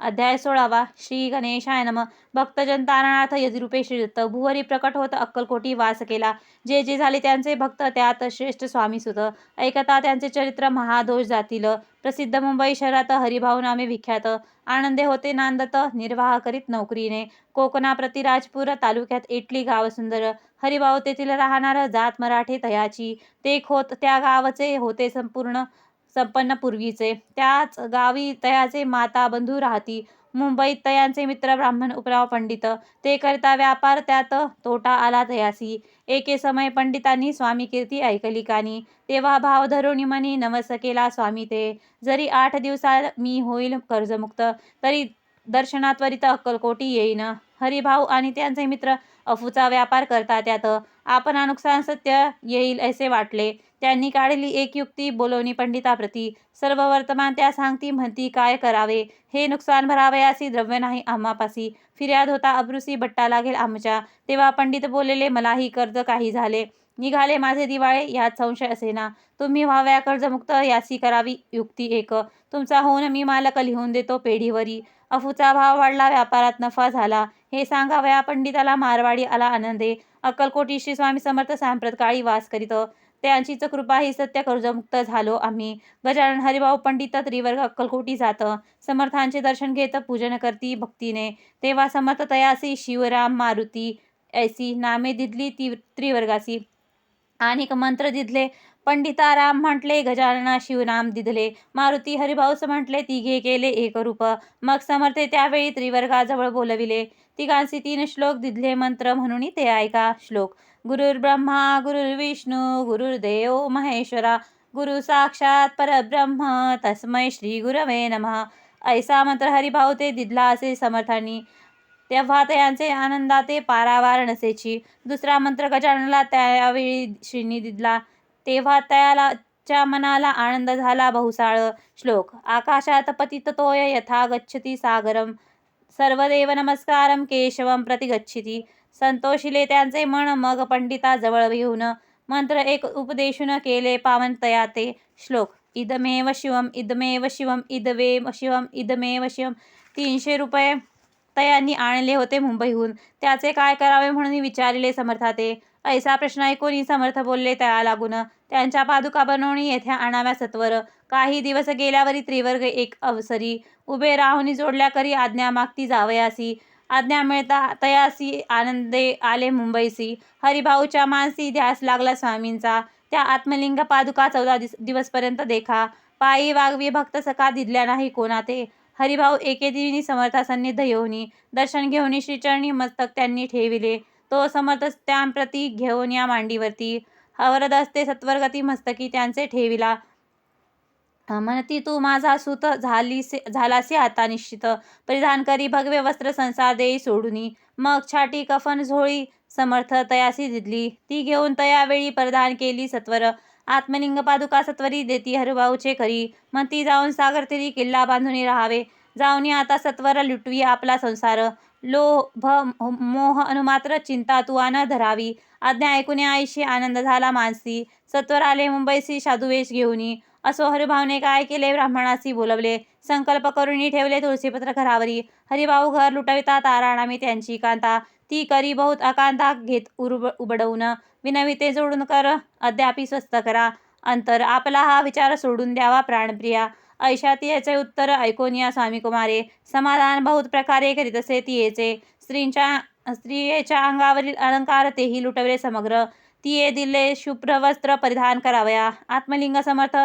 अध्याय सोळावा. श्री गणेशाय नम. भक्तजन तारणार्थ यदिरूपे श्रीदत्त. भुवरी प्रकट होत अक्कलकोटी वास केला. जे जे झाले त्यांचे भक्त त्यात श्रेष्ठ स्वामी सुत. ऐकता त्यांचे चरित्र महादोष जातील. प्रसिद्ध मुंबई शहरात हरिभाऊ नामे विख्यात. आनंदे होते नांदत निर्वाह करीत नोकरीने. कोकणाप्रती राजपूर तालुक्यात इटली गाव सुंदर. हरिभाऊ तेथील राहणार जात मराठे तयाची. ते खोत त्या गावचे होते संपूर्ण. संपन्न पूर्वीचे. त्याच गावी तयाचे माता बंधू राहती. मुंबईत तयांचे मित्र ब्राह्मण उपराव पंडित. ते करता व्यापार त्यात तोटा आला तयासी. एके समय पंडितांनी स्वामी कीर्ती ऐकली कानी. तेव्हा भाव धरुणी मनी नवस केला स्वामी ते. जरी आठ दिवसात मी होईल कर्जमुक्त तरी दर्शनात्वरित अक्कलकोटी येईन. हरिभाऊ आणि त्यांचे मित्र अफूचा व्यापार करता त्यात. आपण नुकसान सत्य येईल असे वाटले. त्यांनी काढली एक युक्ती बोलवणी पंडिताप्रती. सर्व वर्तमान त्या सांगती म्हणती काय करावे? हे नुकसान भरावयासी द्रव्य नाही आम्हापासी. फिर्याद होता अब्रुसी बट्टा लागेल आमच्या. तेव्हा पंडित बोललेले मलाही कर्ज काही झाले. निघाले माझे दिवाळे यात संशय असेना. तुम्ही व्हाव्या कर्जमुक्त यासी करावी युक्ती एक. तुमचा होऊन मी मालक लिहून देतो पेढीवरी. अफूचा भाव वाढला व्यापारात नफा झाला. हे सांगावया पंडिताला मारवाडी आला आनंदे. अक्कलकोटी श्री स्वामी समर्थ सांप्रत काळी वास करीत. त्यांचीच कृपा ही सत्य कर्जमुक्त झालो आम्ही. गजानन हरिभाऊ पंडित त्रिवर्ग अक्कलकोटी जात. समर्थांचे दर्शन घेत पूजन करती भक्तीने. तेव्हा समर्थ तयासी शिवराम मारुती ऐसी नामे दिदली ती त्रिवर्गासी आणि मंत्र दिदले पंडिताराम म्हटले गजानना शिवनाम दिधले. मारुती हरिभाऊस म्हटले तिघे केले एक रूप. मग समर्थे त्यावेळी त्रिवर्गाजवळ बोलविले. तिघांचे तीन श्लोक दिधले मंत्र म्हणून ते ऐका श्लोक. गुरुर्ब्रह्मा गुरुर्विष्णू गुरुर्देव महेश्वरा. गुरु साक्षात परब्रह्म तस्मै श्री गुरवे नमः. ऐसा मंत्र हरिभाऊ ते दिदला असे समर्थांनी. तेव्हा त्यांचे आनंदाते पारावार नसेची दुसरा मंत्र गजाननला त्यावेळी श्रीनी दिदला तेव्हा त्याला च्या मनाला आनंद झाला बहुसाळ श्लोक. आकाशात पतित तोय यथा गच्छती सागरम. सर्वदेव नमस्कारम केशवम प्रति गच्छती. संतोषिले त्यांचे मन मग पंडिता जवळ घेऊन. मंत्र एक उपदेशून केले पावन तयाते श्लोक. इदमेव शिवम इदमेव शिवम इदवे शिवम इदमेव शिवम. तीनशे रुपये तयांनी आणले होते मुंबईहून. त्याचे काय करावे म्हणून विचारले समर्थाते. ऐसा प्रश्न ऐकून समर्थ बोलले तया लागून त्यांच्या पादुका बनवणी येथे आणाव्या सत्वर. काही दिवस गेल्यावरी त्रिवर्ग एक अवसरी. उभे राहुनी जोडल्याकरी आज्ञा मागती जावयासी. आज्ञा मिळता तयासी आनंदे आले मुंबईसी. हरिभाऊच्या मानसी ध्यास लागला स्वामींचा. त्या आत्मलिंग पादुका चौदा दिवसपर्यंत देखा. पायी वागवी भक्त सका दिदल्या नाही कोणा ते हरिभाऊ एके दिनी समर्था सन्निध येऊनी. दर्शन घेऊनी श्रीचरणी मस्तक त्यांनी ठेविले. तो समर्थ त्यांप्रती घेऊन या मांडीवरती. हवरद असते सत्वर्गती मस्तकी त्यांचे ठेविला. म्हणती तू माझा सुत झालीसे झालासे आता निश्चित. परिधान करी भगवे वस्त्र संसार देई सोडूनी. मग छाटी कफन झोळी समर्थ तयासी दिदली ती घेऊन तयावेळी परिधान केली सत्वर. आत्मलिंग पादुका सत्वरी देती हरुभाऊचे करी. ती जाऊन सागर तिरी किल्ला बांधून राहावे. जाऊनी आता सत्वर लुटवी आपला संसार. लोभ मोह अनुमात्र चिंता तू आन धरावी आज्ञा ऐकून आईशी आनंद झाला मानसी. सत्वर आले मुंबईसी साधुवेश घेऊनी. असो हरिभावने काय केले ब्राह्मणासी बोलवले. संकल्प करूनही ठेवले तुळशीपत्र घरावरी. हरिभाऊ घर लुटविता आराणामी त्यांची कांता. ती करी बहुत अकांता घेत उरब उबडवून. विनविते जोडून कर अद्यापी स्वस्त करा. अंतर आपला हा विचार सोडून द्यावा प्राणप्रिया. ऐशात याचे उत्तर ऐकून या स्वामी कुमारे समाधान बहुत प्रकारे करीत असे तियेचे. स्त्रींच्या स्त्रियेच्या अंगावरील अलंकार तेही लुटवले समग्र. तिये दिले शुभ्र वस्त्र परिधान करावया. आत्मलिंग समर्थ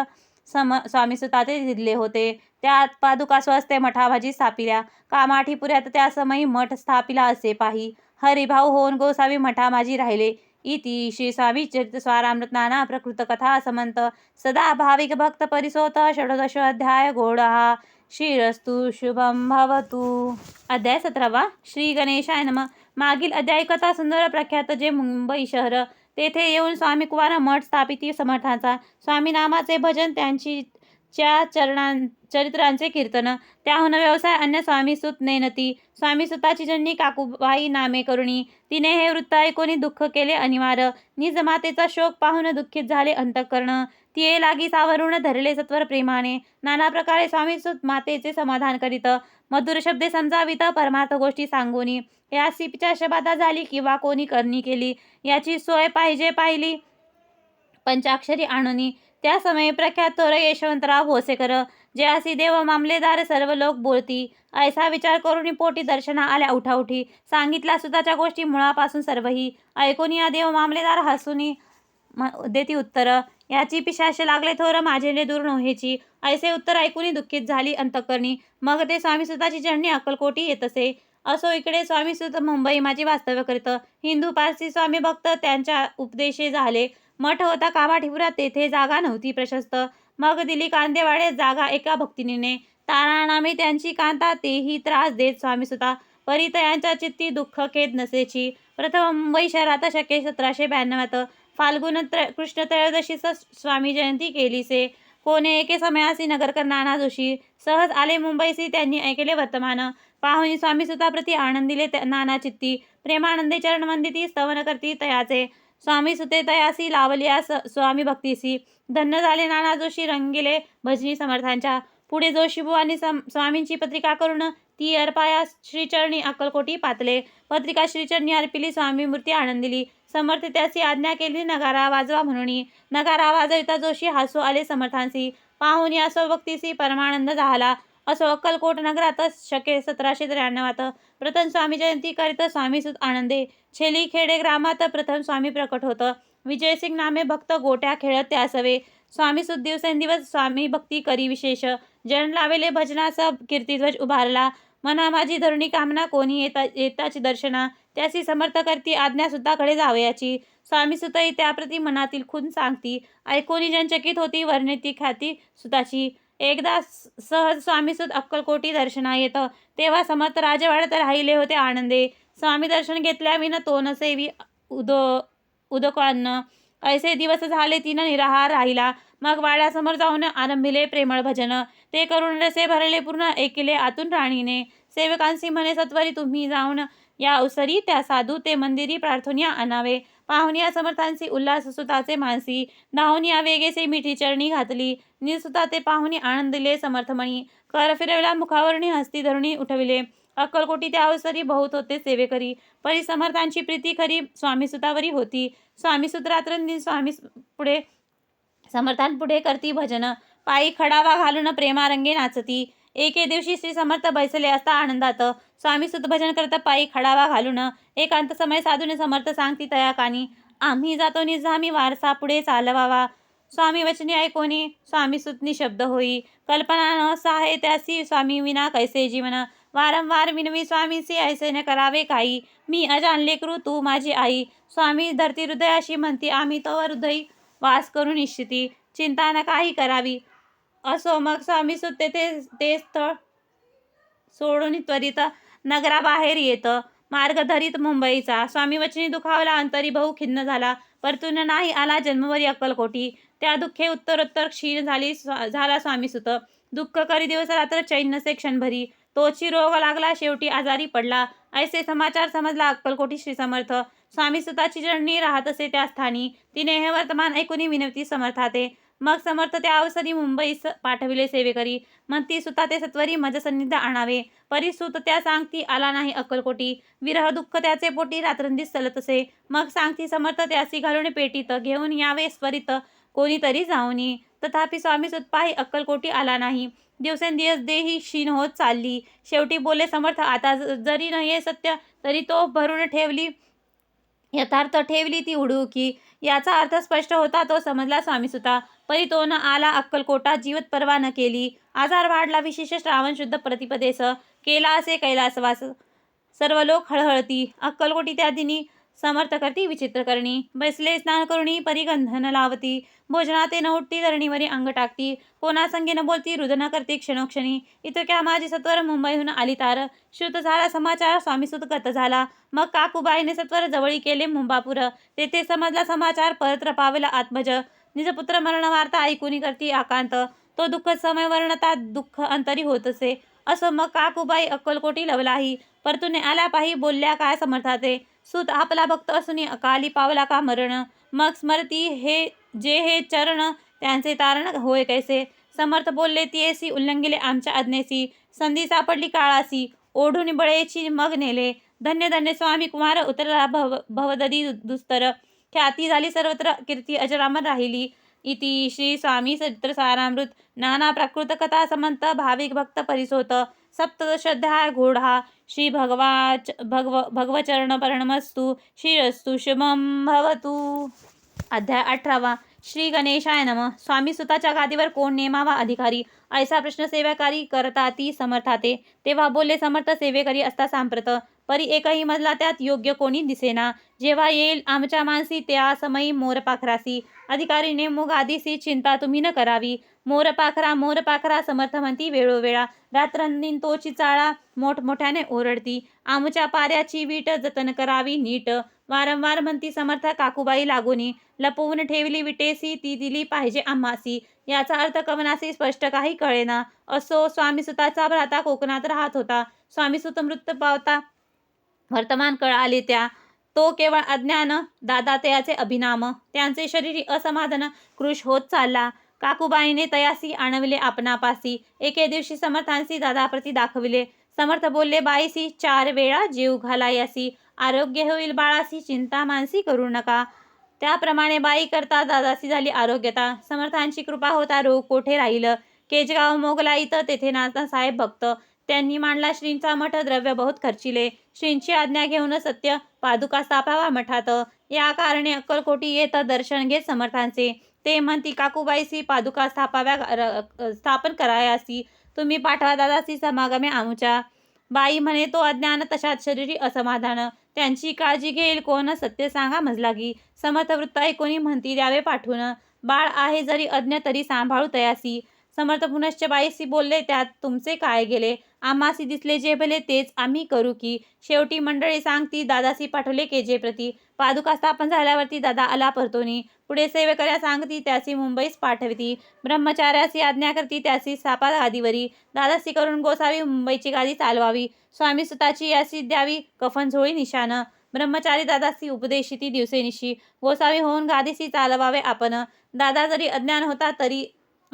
सम स्वामी सुताते दिले होते. त्यात पादुका स्वस्ते मठाभाजी स्थापिल्या. कामाठीपुऱ्यात त्या समयी मठ स्थापिला असे पाही. हरिभाऊ होऊन गोसावी मठामाजी राहिले. इति श्री स्वामी चरित सदा भाविकभक्तपरिसोतः षडदश अध्याय गोडहा श्रीरस्तु शुभं भवतु। अध्याय सतरावा। श्री गणेशाय नम। मागील अध्याय कथा सुंदर प्रख्यात जे मुंबई शहर तेथे येऊन स्वामी कुवार मठ स्थापिती समर्थांचा स्वामी नामाचे भजन त्यांची च्या चरणां चरित्रांचे कीर्तन. त्याहून व्यवसाय अन्य स्वामीसुत नेनती स्वामीसुताची जननी काकूबाई नामे करुणी. तिने हे वृत्त ऐकून दुःख केले अनिवार. निजमातेचा शोक पाहून दुःखित झाले अंतकरण. तिये लागी सावरून धरले सत्वर प्रेमाने. नाना प्रकारे स्वामीसुत मातेचे समाधान करीत. मधुर शब्दे समजावित परमार्थ गोष्टी सांगूनी. या सिपच्या शबादा झाली किंवा कोणी करणी केली? याची सोय पाहिजे पाहिली. पंचाक्षरी आणोनी. त्या समय प्रख्यात थोर यशवंतराव भोसेकर जे असी देव मामलेदार सर्व लोक बोलती ऐसा विचार करून पोटी दर्शना आल्या उठाउठी. सांगितल्या सुताच्या गोष्टी मुळापासून सर्वही. ऐकून या देव मामलेदार हसूनी म- देती उत्तर. याची पिशाश लागले थोर माझेले दूर नोहेची ऐसे उत्तर ऐकून दुःखित झाली अंतकरणी. मग ते स्वामीसुताची जणनी अक्कलकोटी येत असे असो इकडे स्वामीसुत मुंबई माझी वास्तव्य करीत. हिंदू पारसी स्वामी भक्त त्यांच्या उपदेशे झाले. मठ होता कामाठीपुरात तेथे जागा नव्हती प्रशस्त. मग दिली कांदेवाडे जागा एका भक्तिनीने. तारानामी त्यांची कांता तेही त्रास देत स्वामीसुता परित यांच्या चित्ती दुःख खेद नसेची. प्रथम मुंबई शहरात शके सतराशे ब्याण्णवात फाल्गुन त्र कृष्ण त्रयोदशीस स्वामी जयंती केलीसे. कोणे एके समयासी नगरकर नाना जोशी. सहज आले मुंबईसी त्यांनी ऐकले वर्तमान. पाहुणी स्वामीसुताप्रती आनंदिले त्या- नाना चित्ती. प्रेमानंदे चरणवंदिती स्तवन करती तयाचे. स्वामी सुते तयासी लावलिया स- स्वामी भक्तीसी. धन्य झाले नाना जोशी रंगिले भजनी समर्थांच्या. पुढे जोशीबुवांनी सम स्वामींची पत्रिका करून ती अर्पाया श्रीचरणी अक्कलकोटी पातले. पत्रिका श्रीचरणी अर्पिली स्वामी मूर्ती आनंदिली. समर्थ त्याची आज्ञा केली नगारा वाजवा म्हणून. नगारा वाजविता जोशी हसू आले समर्थांसी. या असो भक्तीसी परमानंद झाला. असो अक्कलकोट नगरातच शके सतराशे त्र्याण्णवात प्रथम स्वामी जयंती करीत स्वामीसुत आनंदे. छेली खेडे ग्रामात प्रथम स्वामी प्रकट होतं. विजयसिंग नामे भक्त गोट्या खेळत त्यासवे स्वामीसुत दिवसेंदिवस स्वामी भक्ती करी विशेष. जन लावेले भजनास कीर्तिध्वज उभारला. मना माझी धरुणी कामना कोणी येता येताची दर्शना. त्याशी समर्थ करती आज्ञासुद्धाकडे जावयाची. स्वामी सुतई त्याप्रती मनातील खून सांगती. ऐकोनी जनचकित होती वर्णिती ख्याती सुताची. एकदा सहज स्वामीसुत अक्कलकोटी दर्शना येत. तेव्हा समर्थ राजवाड्यात राहिले होते आनंदे. स्वामी दर्शन घेतल्या विन तो नसेवी उदो उदकान्न ऐसे दिवस झाले तिनं निराहार राहिला. मग वाड्यासमोर जाऊन आरंभिले प्रेमळ भजन. ते करून रसे भरले पूर्ण एकिले आतून राणीने. सेवकांसी म्हणे सत्वरी तुम्ही जाऊन या अवसरी त्या साधू ते मंदिरी प्रार्थनिया आणावे. पाहुण्या समर्थांची उल्हास सुताचे मानसी धावनिया वेगेसे मिठी चरणी घातली. निसुता ते पाहुणी आनंदिले समर्थमणी कर फिरवला मुखावरणी हस्ती धरुणी उठविले. अक्कलकोटी त्या अवसरी बहुत होते सेवेकरी परी समर्थांची प्रीती खरी स्वामीसुतावरी होती. स्वामीसुत रात्रंदिन स्वामी पुढे समर्थांपुढे करती भजन. पायी खडावा घालून प्रेमारंगे नाचती. एके दिवशी श्री समर्थ बैसले असता आनंदात. स्वामी सुतभजन करता पायी खडावा घालून एकांत समय साधूने समर्थ सांगती तया कानी आम्ही जातो निजामी वारसा पुढे चालवावा. स्वामी वचनी ऐकोनी स्वामी सुतनी शब्द होई. कल्पना न साहे त्यासी स्वामी विना कैसे जीवन. वारंवार विनवी स्वामीसी ऐसे न करावे काही. मी अजानले करू तू माझी आई. स्वामी धरती हृदयाशी म्हणती आम्ही तो हृदयी वास करून निश्चिती चिंता न काही करावी. असो मग स्वामी सुते ते ते स्थळ सोडून त्वरित नगराबाहेर येतं. मार्गधरीत मुंबईचा. स्वामी वचनी दुखावला अंतरी बहु खिन्न झाला. परतून नाही आला जन्मवरी अक्कलकोटी. त्या दुःखे उत्तरोत्तर क्षीण झाली स्वा- झाला स्वामी सुत. दुःख करी दिवस रात्र चैन नसे क्षणभरी. तोची रोग लागला शेवटी आजारी पडला. ऐसे समाचार समजला अक्कलकोटी श्री समर्थ. स्वामी सुताची जणनी राहत असे त्या स्थानी. तिने हे वर्तमान ऐकून विनवती समर्थाते. मग समर्थ त्या अवसरी मुंबईस पाठविले सेवेकरी. मग ती सुता ते सत्वरी मज सन्निध आणावे. परी सुत त्या सांगती आला नाही अक्कलकोटी. विरह दुःख त्याचे पोटी रात्रंदिस चलत असे मग सांगती समर्थ त्यासी घालून पेटीत. घेऊन यावे स्वरित. कोणीतरी जाऊनी. तथापि स्वामी सुतपाही अक्कलकोटी आला नाही. दिवसेंदिवस देही क्षीण होत चालली. शेवटी बोले समर्थ आता जरी नाही सत्य तरी तो भरून ठेवली. यथार्थ ठेवली ती उडुकी याचा अर्थ स्पष्ट होता तो समजला स्वामीसुता परी तो न आला अक्कलकोटा जीवत परवा न केली. आजार वाढला विशेष श्रावण शुद्ध प्रतिपदेस. केला असे कैलासवास. सर्व लोक हळहळती. अक्कलकोटी त्या दिनी समर्थ करती विचित्र करणी बैसले स्नान करुणी परिगंधन लावती. भोजनाते न उठती धरणीवरी अंग टाकती. कोणासंगे न बोलती रुदन करते क्षणोक्षणी. इतक्या माझी सत्वर मुंबईहून आली तार. श्रुत झाला समाचार स्वामीसुत गत झाला. मग काकूबाईने सत्वर जवळी केले मुंबापूर. तेथे समजला समाचार परत्र रपावेला आत्मज. निजपुत्र मरण वार्ता ऐकूनी करती? आकांत. तो दुःख समय वर्णता दुःख अंतरी होत असे. असो मग काकूबाई अक्कलकोटी लवलाही. परतून आला पाही बोलल्या काय समर्थाते सुत आपला भक्त असुनी अकाली पावला का मरण? मग स्मरती हे जे हे चरण त्यांचे तारण होय कैसे? समर्थ बोलले तियेसी उल्लंघिले आमच्या आज्ञेसी. संधी सापडली काळासी. ओढून बळेची मग नेले. धन्य धन्य स्वामी कुमार उतरला भव भवदधी दुस्तर. ख्याती झाली सर्वत्र. कीर्ती अजरामर राहिली. इति श्री स्वामी चरित्र सारामृत. नाना प्राकृत कथा समंत भाविक भक्त परिसोत. सप्तदशाध्याय घोडा. श्री भगवाच भगव भगवचरण परिणमस्तु. श्रीरस्तु शुभम भवतु. अध्याय अठरावा. श्री गणेशाय नम. स्वामी सुताच्या गादीवर कोण नेमावा अधिकारी? ऐसा प्रश्न सेवाकारी करता ती समर्थाते. तेव्हा बोलले समर्थ सेवेकरी असता सांप्रत. परी एकही मजला त्यात योग्य कोणी दिसेना. जेव्हा येईल आमच्या मानसी त्या समयी मोरपाखरासी. अधिकारीने मुग आधीसी चिंता तुम्ही न करावी. मोरपाखरा मोरपाखरा समर्थ म्हणती वेळोवेळा. रात्रंदिन तोची चाळा मोठमोठ्याने ओरडती. आमच्या पाऱ्याची वीट जतन करावी नीट. वारंवार म्हणती समर्थ काकूबाई लागूनी. लपवून ठेवली विटेसी ती दिली पाहिजे आम्हासी. याचा अर्थ कवनासी स्पष्ट काही कळेना. असो स्वामीसुताचा भ्राता कोकणात राहत होता. स्वामीसुत मृत पावता वर्तमान कळाले त्या. तो केवळ अज्ञान दादा तयाचे अभिनाम त्यांचे शरीरी असमाधान कृश होत चालला. काकूबाईने तयासी आणविले आपणापासी. एके दिवशी समर्थांसी दादाप्रती दाखविले. समर्थ बोलले बाईसी चार वेळा जीव घालायासी. आरोग्य होईल बाळासी चिंता मानसी करू नका त्याप्रमाणे बाई करता दादासी झाली आरोग्यता. समर्थांची कृपा होता रोग कोठे राहिलं? केजगाव मोगला इथं तेथे नाथा साहेब भक्त. त्यांनी मांडला श्रींचा मठ द्रव्य बहुत खर्चिले. श्रींची आज्ञा घेऊन सत्य पादुका स्थापावा मठात. या कारणे अक्कलकोटी येत दर्शन घेत समर्थांचे. ते म्हणती काकूबाईसी पादुका स्थापाव्या र- स्थापन करायासी. तुम्ही पाठवा दादासी समागमे आमच्या. बाई म्हणे तो अज्ञान तशात शरीरी असमाधान. त्यांची काळजी घेईल कोण सत्य सांगा मजलागी. समर्थ वृत्त ऐकोनी म्हणती द्यावे पाठवून बाळ आहे जरी अज्ञ तरी सांभाळू तयासी. समर्थ पुनश्च बाईसी बोलले त्यात तुमचे काय गेले? आम्हासी दिसले जे भले तेच आम्ही करू की? शेवटी मंडळी सांगती दादासी पाठवले के जे प्रती. पादुका स्थापन झाल्यावरती दादा आला परतोनी. पुढे सेवेकऱ्या सांगती त्याची मुंबईस पाठवती. ब्रह्मचार्याची आज्ञा करती त्याची सापा गादीवरी दादासी करून गोसावी मुंबईची गादी चालवावी. स्वामी सुताची यासी द्यावी कफन झोळी निशान ब्रह्मचारी दादासी उपदेशिती दिवसेनिशी. गोसावी होऊन गादीसी चालवावे आपण. दादा जरी अज्ञान होता तरी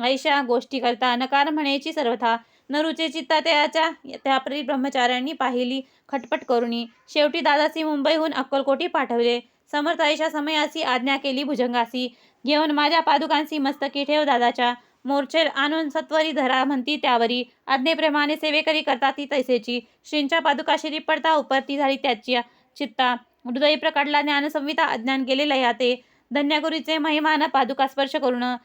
ऐशा गोष्टी करता. नकार म्हणायची सर्वथा. नरुचे चित्ता त्याच्या त्यापरी ब्रह्मचार्यांनी पाहिली खटपट करुणी. शेवटी दादासी मुंबईहून अक्कलकोटी पाठवले. समर्थ ऐशा समयासी आज्ञा केली भुजंगासी. घेऊन माझ्या पादुकांसी मस्तकी ठेव दादाच्या. मोर्चेल आणून सत्वरी धरा म्हणती त्यावरी. आज्ञेप्रमाणे सेवेकरी करता ती तैसेची. श्रींच्या पादुका शिरी पडता उपरती झाली त्याची चित्ता. हृदय प्रकटला ज्ञानसंविता अज्ञान गेले लयाते धन्यागुरीचे महिमान पादुका स्पर्श करून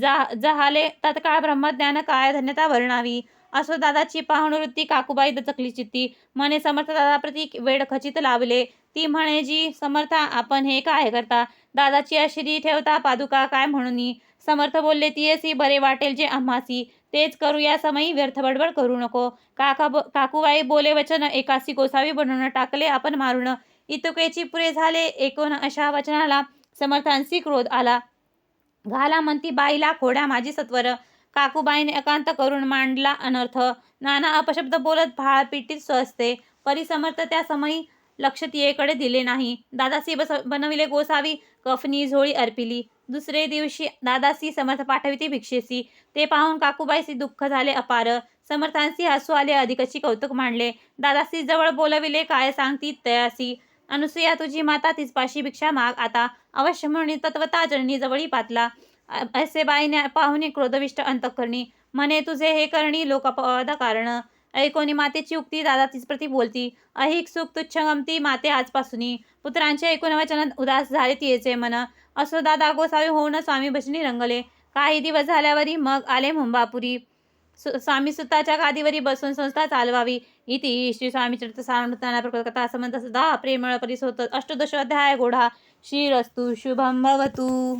जा जहाले तत्काळ ब्रह्मज्ञान काय धन्यता वर्णावी असो दादाची पाहुणवृत्ती काकूबाई दचकली चित्ती. म्हणे समर्थ दादाप्रती वेळ खचित लावले. ती म्हणे जी समर्थ आपण हे काय करता? दादाची अशिरी ठेवता पादुका काय म्हणून? समर्थ बोलले तियेसी बरे वाटेल जे आम्हासी. तेच करू या समयी व्यर्थ बडबड करू नको. काका ब- काकूबाई बोले वचन एकासी गोसावी बनवून टाकले आपण मारून. इतुकेची पुरे झाले एकूण अशा वचनाला. समर्थांशी क्रोध आला. घाला म्हणती बाईला खोड्या माझी सत्वर. काकूबाईने एकांत करून मांडला अनर्थ. नाना अपशब्द बोलत भाळ पिटीत स्वसते परिसमर्थ त्या समयी लक्ष तियेकडे दिले नाही. दादासी बस बनविले गोसावी कफनी झोळी अर्पिली. दुसरे दिवशी दादासी समर्थ पाठविते भिक्षेसी. ते पाहून काकूबाईसी दुःख झाले अपार. समर्थांसी हसू आले अधिकची कौतुक मांडले. दादासी जवळ बोलविले काय सांगती तयासी. अनुसुया तुझी माता तिचपाशी भिक्षा माग. आता अवश्य म्हणून तत्वता जननी जवळी पातला. असे बाईने पाहुणे क्रोधविष्ट अंतकरणी म्हणे तुझे हे करणी लोकपद कारण. ऐकोनी मातेची उक्ती दादा तीच प्रती बोलती. अहिक सुख तुच्छ गमती माते आजपासूनी पुत्रांचे ऐकून वचन उदास झाले तिचे मन. असो दादा गोसावी होऊन स्वामी भजनी रंगले. काही दिवस झाल्यावरी मग आले मुंबापुरी. स्वामी सुताच्या गादीवरी बसून संस्था चालवावी. इति श्री स्वामी चरित्र सारमृताना प्रकथा संबंध सदा प्रेमळ परिसोत होत अष्टदशोध्याय गोढा. श्रीरस्तु शुभम भवतु.